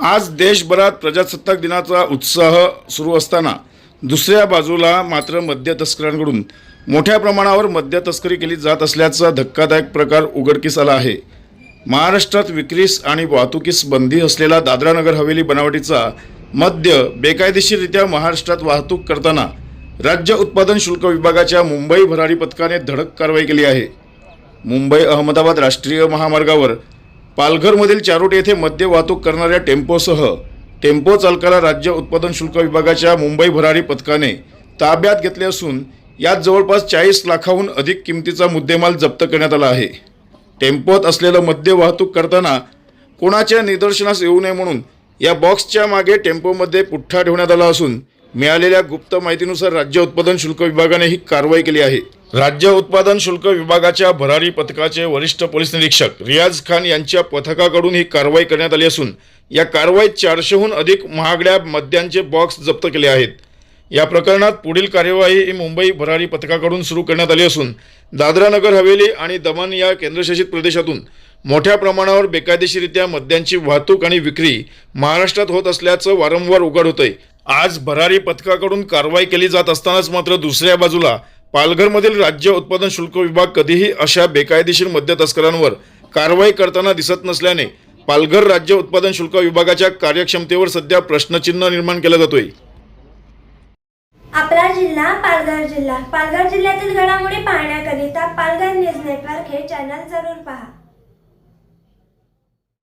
आज देशभरात प्रजासत्ताक दिनाचा उत्साह सुरू असताना दुसऱ्या बाजूला मात्र मद्य तस्करांकडून मोठ्या प्रमाणावर मद्य तस्करी केली जात असल्याचा धक्कादायक प्रकार उघडकीस आला आहे. महाराष्ट्रात विक्रीस आणि वाहतुकीस बंदी असलेला दादरा नगर हवेली बनावटीचा मद्य बेकायदेशीररित्या महाराष्ट्रात वाहतूक करताना राज्य उत्पादन शुल्क विभागाच्या मुंबई भरारी पथकाने धडक कारवाई केली आहे. मुंबई अहमदाबाद राष्ट्रीय महामार्गावर पालघरमधील चारोटी येथे मद्य वाहतूक करणाऱ्या टेम्पोसह टेम्पो चालकाला राज्य उत्पादन शुल्क विभागाच्या मुंबई भरारी पथकाने ताब्यात घेतले असून यात जवळपास चाळीस लाखाहून अधिक किमतीचा मुद्देमाल जप्त करण्यात आला आहे. टेम्पोत असलेलं मद्य वाहतूक करताना कोणाच्या निदर्शनास येऊ नये म्हणून या बॉक्सच्या मागे टेम्पोमध्ये पुठ्ठा ठेवण्यात आला असून मिळालेल्या गुप्त माहितीनुसार राज्य उत्पादन शुल्क विभागाने ही कारवाई केली आहे. राज्य उत्पादन शुल्क विभागाच्या भरारी पथकाचे वरिष्ठ पोलीस निरीक्षक रियाज खान यांच्या पथकाकडून ही कारवाई करण्यात आली असून या कारवाईत चारशेहून अधिक महागड्या मद्यांचे बॉक्स जप्त केले आहेत. या प्रकरणात पुढील कार्यवाही ही मुंबई भरारी पथकाकडून सुरू करण्यात आली असून दादरा नगर हवेली आणि दमन या केंद्रशासित प्रदेशातून मोठ्या प्रमाणावर बेकायदेशीरित्या मद्यांची वाहतूक आणि विक्री महाराष्ट्रात होत असल्याचं वारंवार उघड होतंय. आज भरारी पथकाकडून कारवाई केली जात असतानाच मात्र दुसऱ्या बाजूला पालघरमधील राज्य उत्पादन शुल्क विभाग कधीही अशा बेकायदेशीर मद्य तस्करांवर कारवाई करताना दिसत नसल्याने पालघर राज्य उत्पादन शुल्क विभागाच्या कार्यक्षमतेवर सध्या प्रश्नचिन्ह निर्माण केला जातोय. आपला जिल्हा पालघर जिल्हा. पालघर जिल्ह्यातील घडामोडी पाहण्याकरिता पालघर न्यूज नेटवर्क हे चॅनल जरूर पहा.